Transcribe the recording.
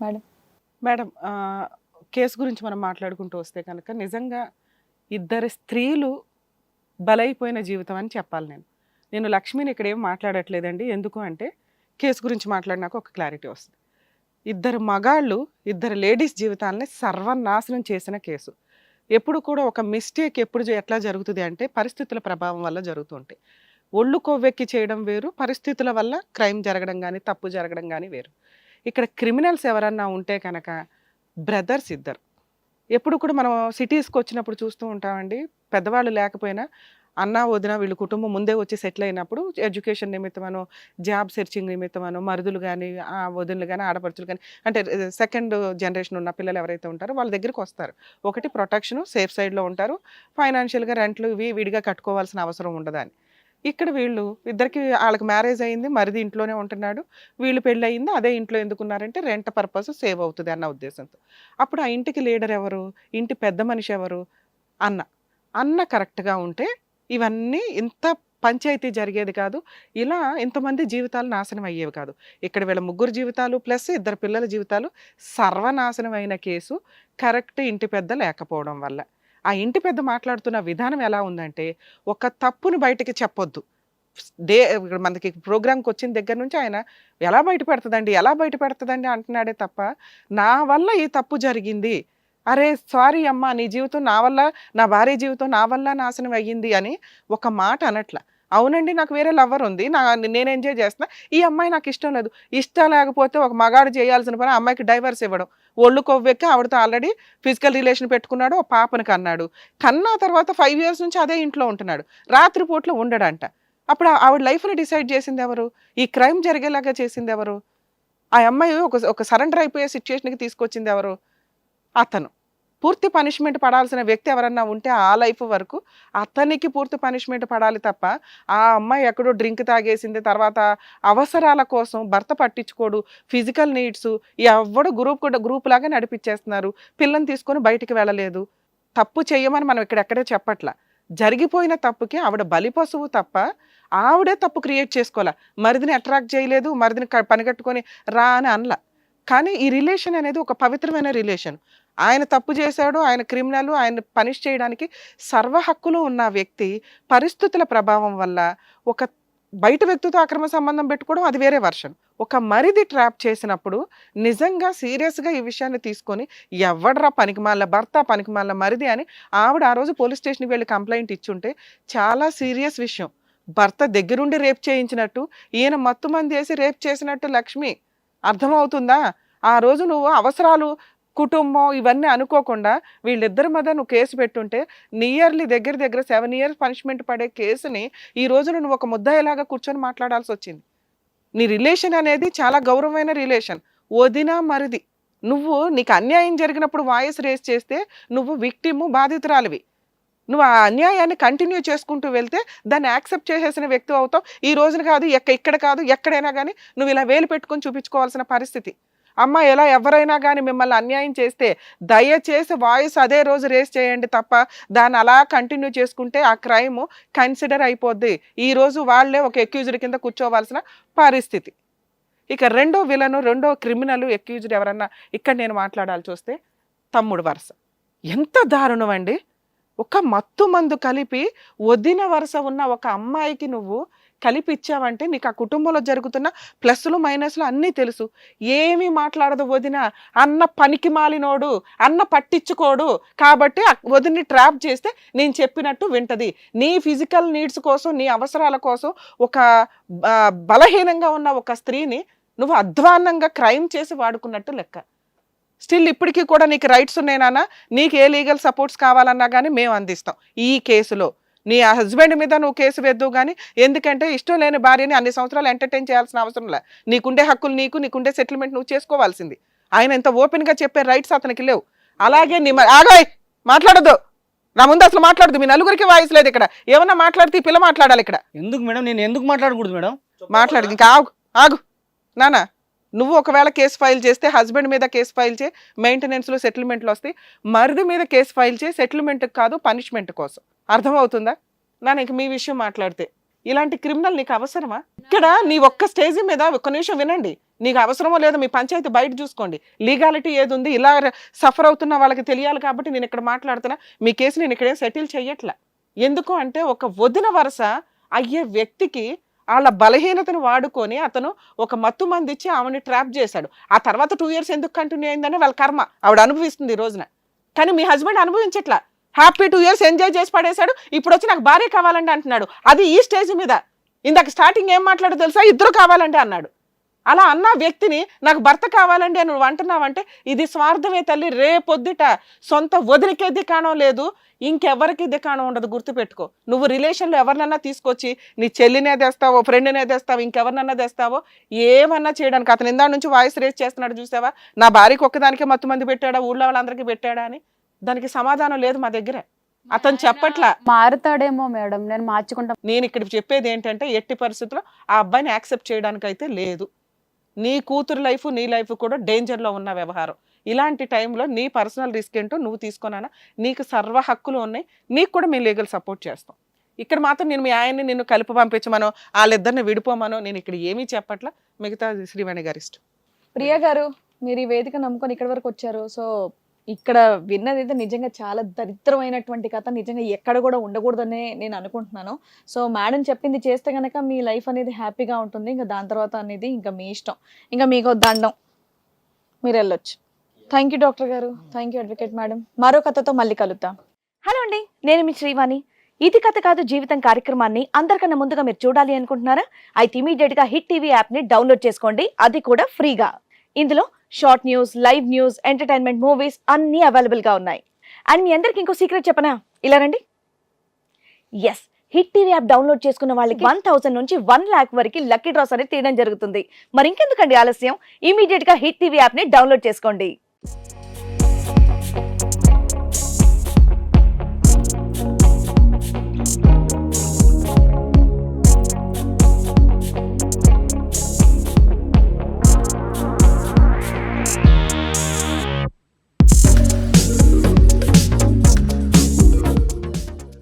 Madam. Madam case గురించి మనం మాట్లాడుకుంటూ వస్తే కనుక నిజంగా ఇద్దరు స్త్రీలు బలైపోయిన జీవితం అని చెప్పాలి నేను. నేను లక్ష్మిని ఇక్కడ ఏం మాట్లాడట్లేదండి. ఎందుకు అంటే కేసు గురించి మాట్లాడినాక ఒక క్లారిటీ వస్తుంది. ఇద్దరు మగాళ్ళు ఇద్దరు లేడీస్ జీవితాలని సర్వనాశనం చేసిన కేసు. ఎప్పుడు కూడా ఒక మిస్టేక్ ఎప్పుడు ఎట్లా జరుగుతుంది అంటే పరిస్థితుల ప్రభావం వల్ల జరుగుతుంటాయి ఒళ్ళు కొవ్వెక్కి చేయడం వేరు పరిస్థితుల వల్ల క్రైమ్ జరగడం కానీ తప్పు జరగడం కానీ వేరు. ఇక్కడ క్రిమినల్స్ ఎవరన్నా ఉంటే కనుక బ్రదర్స్ ఇద్దరు. ఎప్పుడు కూడా మనం సిటీస్కి వచ్చినప్పుడు చూస్తూ ఉంటామండి. పెద్దవాళ్ళు లేకపోయినా అన్న వదిన వీళ్ళు కుటుంబం ముందే వచ్చి సెటిల్ అయినప్పుడు ఎడ్యుకేషన్ నిమిత్తమనో జాబ్ సెర్చింగ్ నిమిత్తమనో మరుదులు కానీ ఆ వదినలు కానీ ఆడపడుచులు కానీ అంటే సెకండ్ జనరేషన్ ఉన్న పిల్లలు ఎవరైతే ఉంటారో వాళ్ళ దగ్గరికి వస్తారు. ఒకటి ప్రొటెక్షన్ సేఫ్ సైడ్లో ఉంటారు. ఫైనాన్షియల్గా రెంట్లు ఇవి విడిగా కట్టుకోవాల్సిన అవసరం ఉండదని ఇక్కడ వీళ్ళు ఇద్దరికి వాళ్ళకి మ్యారేజ్ అయింది మరిది ఇంట్లోనే ఉంటున్నాడు వీళ్ళు పెళ్ళి అయింది అదే ఇంట్లో ఎందుకున్నారంటే రెంట్ పర్పస్ సేవ్ అవుతుంది అన్న ఉద్దేశంతో. అప్పుడు ఆ ఇంటికి లీడర్ ఎవరు ఇంటి పెద్ద మనిషి ఎవరు? అన్న. అన్న కరెక్ట్గా ఉంటే ఇవన్నీ ఇంత పంచాయతీ జరిగేది కాదు ఇలా ఇంతమంది జీవితాలు నాశనం అయ్యేవి కాదు. ఇక్కడ వీళ్ళ ముగ్గురు జీవితాలు ప్లస్ ఇద్దరు పిల్లల జీవితాలు సర్వనాశనం అయిన కేసు కరెక్ట్ ఇంటి పెద్ద లేకపోవడం వల్ల. ఆ ఇంటి పెద్ద మాట్లాడుతున్న విధానం ఎలా ఉందంటే ఒక తప్పును బయటకి చెప్పొద్దు. డే ఇక్కడ మనకి ప్రోగ్రామ్కి వచ్చిన దగ్గర నుంచి ఆయన ఎలా బయట పెడతదండి ఎలా బయట పెడతదండి అంటున్నాడే తప్ప నా వల్ల ఈ తప్పు జరిగింది. అరే సారీ అమ్మ నీ జీవితం నా వల్ల నా భార్య జీవితం నా వల్ల నాశనం అయ్యింది అని ఒక మాట అనట్ల. అవునండి నాకు వేరే లవ్వర్ ఉంది. నా నేను ఎంజాయ్ చేస్తున్నా. ఈ అమ్మాయి నాకు ఇష్టం లేదు. ఇష్టం లేకపోతే ఒక మగాడు చేయాల్సిన పని అమ్మాయికి డైవర్స్ ఇవ్వడం. ఒళ్ళు కొవ్వెక్కి ఆవిడతో ఆల్రెడీ ఫిజికల్ రిలేషన్ పెట్టుకున్నాడు ఆ పాపను కన్నాడు. కన్నా తర్వాత ఫైవ్ ఇయర్స్ నుంచి అదే ఇంట్లో ఉంటున్నాడు. రాత్రిపూట్లో ఉండడంట. అప్పుడు ఆవిడ లైఫ్ని డిసైడ్ చేసింది ఎవరు ఈ క్రైమ్ జరిగేలాగా చేసింది ఎవరు ఆ అమ్మాయి ఒక ఒక సరెండర్ అయిపోయే సిచ్యుయేషన్కి తీసుకొచ్చింది ఎవరు అతను. పూర్తి పనిష్మెంట్ పడాల్సిన వ్యక్తి ఎవరన్నా ఉంటే ఆ లైఫ్ వరకు అతనికి పూర్తి పనిష్మెంట్ పడాలి తప్ప ఆ అమ్మాయి ఎక్కడో డ్రింక్ తాగేసింది తర్వాత అవసరాల కోసం భర్త పట్టించుకోడు ఫిజికల్ నీడ్స్ ఎవడు గ్రూప్ కూడా గ్రూప్ లాగా నడిపించేస్తున్నారు పిల్లని తీసుకొని బయటికి వెళ్ళలేదు. తప్పు చేయమని మనం ఇక్కడెక్కడే చెప్పట్ల. జరిగిపోయిన తప్పుకి ఆవిడ బలి పశువు తప్ప ఆవిడే తప్పు క్రియేట్ చేసుకోవాల? మరిదిని అట్రాక్ట్ చేయలేదు మరిదిని పనిగట్టుకొని రా అని అనలా. కానీ ఈ రిలేషన్ అనేది ఒక పవిత్రమైన రిలేషన్. ఆయన తప్పు చేశాడు ఆయన క్రిమినల్ ఆయన పనిష్ చేయడానికి సర్వ హక్కులు ఉన్న వ్యక్తి పరిస్థితుల ప్రభావం వల్ల ఒక బయట వ్యక్తితో అక్రమ సంబంధం పెట్టుకోవడం అది వేరే వర్షన్. ఒక మరిది ట్రాప్ చేసినప్పుడు నిజంగా సీరియస్గా ఈ విషయాన్ని తీసుకొని ఎవడరా పనికిమాల భర్త పనికిమాల మరిది అని ఆవిడ ఆ రోజు పోలీస్ స్టేషన్కి వెళ్ళి కంప్లైంట్ ఇచ్చుంటే చాలా సీరియస్ విషయం. భర్త దగ్గరుండి రేప్ చేయించినట్టు ఈయన మత్తుమంది వేసి రేప్ చేసినట్టు లక్ష్మి అర్థమవుతుందా? ఆ రోజు నువ్వు అవసరాలు కుటుంబం ఇవన్నీ అనుకోకుండా వీళ్ళిద్దరి మీద నువ్వు కేసు పెట్టుంటే నియర్లీ దగ్గర దగ్గర సెవెన్ ఇయర్స్ పనిష్మెంట్ పడే కేసుని ఈ రోజు నువ్వు ఒక ముద్దాయిలాగా కూర్చొని మాట్లాడాల్సి వచ్చింది. నీ రిలేషన్ అనేది చాలా గౌరవమైన రిలేషన్. వదినా మరిది. నువ్వు నీకు అన్యాయం జరిగినప్పుడు వాయిస్ రేస్ చేస్తే నువ్వు విక్టిము బాధితురాలివి. నువ్వు ఆ అన్యాయాన్ని కంటిన్యూ చేసుకుంటూ వెళ్తే దాన్ని యాక్సెప్ట్ చేసేసిన వ్యక్తి అవుతావు. ఈ రోజున కాదు ఎక్క ఇక్కడ కాదు ఎక్కడైనా కానీ నువ్వు ఇలా వేలు పెట్టుకొని చూపించుకోవాల్సిన పరిస్థితి. అమ్మ ఎలా ఎవరైనా కానీ మిమ్మల్ని అన్యాయం చేస్తే దయచేసి వాయిస్ అదే రోజు రేస్ చేయండి తప్ప దాన్ని అలా కంటిన్యూ చేసుకుంటే ఆ క్రైమ్ కన్సిడర్ అయిపోద్ది. ఈ రోజు వాళ్ళే ఒక ఎక్యూజ్డ్ కింద కూర్చోవాల్సిన పరిస్థితి. ఇక రెండో విలను రెండో క్రిమినల్ ఎక్యూజ్డ్ ఎవరన్నా ఇక్కడ నేను మాట్లాడాల్సి వస్తే తమ్ముడు వరుస. ఎంత దారుణం అండి. ఒక మత్తు మందు కలిపి వదిన వరుస ఉన్న ఒక అమ్మాయికి నువ్వు కలిపి ఇచ్చావంటే నీకు ఆ కుటుంబంలో జరుగుతున్న ప్లస్లు మైనస్లు అన్నీ తెలుసు. ఏమీ మాట్లాడదు వదిన. అన్న పనికి మాలినోడు అన్న పట్టించుకోడు కాబట్టి ఆ వదిన్ని ట్రాప్ చేస్తే నేను చెప్పినట్టు వింటది. నీ ఫిజికల్ నీడ్స్ కోసం నీ అవసరాల కోసం ఒక బలహీనంగా ఉన్న ఒక స్త్రీని నువ్వు అధ్వాన్నంగా క్రైమ్ చేసి వాడుకున్నట్టు లెక్క. స్టిల్ ఇప్పటికీ కూడా నీకు రైట్స్ ఉన్నాయి నాన్న. నీకు ఏ లీగల్ సపోర్ట్స్ కావాలన్నా కానీ మేము అందిస్తాం. ఈ కేసులో నీ హస్బెండ్ మీద నువ్వు కేసు వేద్దు కానీ ఎందుకంటే ఇష్టం లేని భార్యని అన్ని సంవత్సరాలు ఎంటర్టైన్ చేయాల్సిన అవసరం లే. నీకుండే హక్కులు నీకు నీకుండే సెటిల్మెంట్ నువ్వు చేసుకోవాల్సింది. ఆయన ఇంత ఓపెన్గా చెప్పే రైట్స్ అతనికి లేవు. అలాగే నీ ఆగాయ్ మాట్లాడొద్దు! నా ముందు అసలు మాట్లాడదు మీ నలుగురికి వాయిస్ లేదు ఇక్కడ. ఏమన్నా మాట్లాడితే ఈ పిల్ల మాట్లాడాలి ఇక్కడ. ఎందుకు మేడం? నేను ఎందుకు మాట్లాడకూడదు మేడం? మాట్లాడు ఇంకా ఆగు ఆగు. నానా నువ్వు ఒకవేళ కేసు ఫైల్ చేస్తే హస్బెండ్ మీద కేసు ఫైల్ చే మెయింటెనెన్స్లో సెటిల్మెంట్లు వస్తాయి. మరిది మీద కేసు ఫైల్ చే సెటిల్మెంట్ కాదు పనిష్మెంట్ కోసం. అర్థమవుతుందా? నా ఇంక మీ విషయం మాట్లాడితే. ఇలాంటి క్రిమినల్ నీకు అవసరమా? ఇక్కడ నీ ఒక్క స్టేజ్ మీద ఒక్క నిమిషం వినండి. నీకు అవసరమో లేదో మీ పంచాయతీ బయట చూసుకోండి. లీగాలిటీ ఏది ఉంది? ఇలా సఫర్ అవుతున్న వాళ్ళకి తెలియాలి కాబట్టి నేను ఇక్కడ మాట్లాడుతున్నా. మీ కేసు నేను ఇక్కడే సెటిల్ చేయట్లే ఎందుకు అంటే ఒక వదిన వరస అయ్యే వ్యక్తికి వాళ్ళ బలహీనతను వాడుకొని అతను ఒక మత్తు మంది ఇచ్చి ఆమెని ట్రాప్ చేశాడు. ఆ తర్వాత టూ ఇయర్స్ ఎందుకు కంటిన్యూ అయిందని వాళ్ళ కర్మ. ఆవిడ అనుభవిస్తుంది ఈ రోజున. కానీ మీ హస్బెండ్ అనుభవించట్లా. హ్యాపీ టూ ఇయర్స్ ఎంజాయ్ చేసి పడేశాడు. ఇప్పుడు వచ్చి నాకు భార్య కావాలండి అంటున్నాడు. అది ఈ స్టేజ్ మీద. ఇందాక స్టార్టింగ్ ఏం మాట్లాడో తెలుసా? ఇద్దరు కావాలండి అన్నాడు. అలా అన్న వ్యక్తిని నాకు భర్త కావాలండి అని నువ్వు అంటున్నావంటే ఇది స్వార్థమే తల్లి రేపొద్దుట సొంత వదిలికే దికాణం లేదు ఇంకెవరికి దికాణం ఉండదు గుర్తుపెట్టుకో. నువ్వు రిలేషన్లో ఎవరినన్నా తీసుకొచ్చి నీ చెల్లినే తెస్తావో ఫ్రెండ్నే తెస్తావో ఇంకెవరినన్నా తెస్తావో ఏమన్నా చేయడానికి అతను ఇందా నుంచి వాయిస్ రేస్ చేస్తున్నాడు చూసావా? నా భార్యకి ఒక్కదానికే మత్తు మంది పెట్టాడా? ఊళ్ళో వాళ్ళందరికీ పెట్టాడా అని? దానికి సమాధానం లేదు మా దగ్గర. అతను చెప్పట్లా. మారుతాడేమో మేడం నేను మార్చుకుంటా నేను ఇక్కడ చెప్పేది ఏంటంటే ఎట్టి పరిస్థితుల్లో ఆ అబ్బాయిని యాక్సెప్ట్ చేయడానికి అయితే లేదు. నీ కూతురు లైఫ్ నీ లైఫ్ కూడా డేంజర్లో ఉన్న వ్యవహారం. ఇలాంటి టైంలో నీ పర్సనల్ రిస్క్ ఏంటో నువ్వు తీసుకున్నానా నీకు సర్వ హక్కులు ఉన్నాయి. నీకు కూడా మేము లీగల్ సపోర్ట్ చేస్తాం. ఇక్కడ మాత్రం నేను మీ ఆయన్ని నిన్ను కలిపి పంపించమనో వాళ్ళిద్దరిని విడిపోమనో నేను ఇక్కడ ఏమీ చెప్పట్లా. మిగతా శ్రీవాణి గారి ఇష్టం. ప్రియ గారు మీరు ఈ వేదిక నమ్ముకొని ఇక్కడి వరకు వచ్చారు. సో ఇక్కడ విన్నది అయితే నిజంగా చాలా దరిద్రమైనటువంటి కథ. నిజంగా ఎక్కడ కూడా ఉండకూడదనే నేను అనుకుంటున్నాను. సో మేడం చెప్పింది చేస్తే కనుక మీ లైఫ్ అనేది హ్యాపీగా ఉంటుంది. ఇంకా దాని తర్వాత అనేది ఇంకా మీ ఇష్టం. ఇంకా మీకు దండం. మీరు వెళ్ళొచ్చు. థ్యాంక్ యూ డాక్టర్ గారు. థ్యాంక్ యూ అడ్వకేట్ మేడం మరో కథతో మళ్ళీ కలుద్దాం. హలో అండి. నేను మీ శ్రీవాణి. ఇది కథ కాదు జీవితం కార్యక్రమాన్ని అందరికన్నా ముందుగా మీరు చూడాలి అనుకుంటున్నారా? అయితే ఇమీడియట్గా హిట్ టీవీ యాప్ని డౌన్లోడ్ చేసుకోండి. అది కూడా ఫ్రీగా ఇందులో short news live news entertainment movies అన్నీ అవైలబుల్గా ఉన్నాయి. అండ్ మీ అందరికి ఇంకో సీక్రెట్ చెప్పనా? ఇలా రండి. S hit TV app download చేసుకున్న వాళ్ళకి వన్ థౌసండ్ నుంచి వన్ లాక్ వరకు లక్కీ డ్రాస్ అనేది తీయడం జరుగుతుంది. మరి ఇంకెందుకండి ఆలస్యం? ఇమీడియట్గా హిట్ టీవీ యాప్ని డౌన్లోడ్ చేసుకోండి.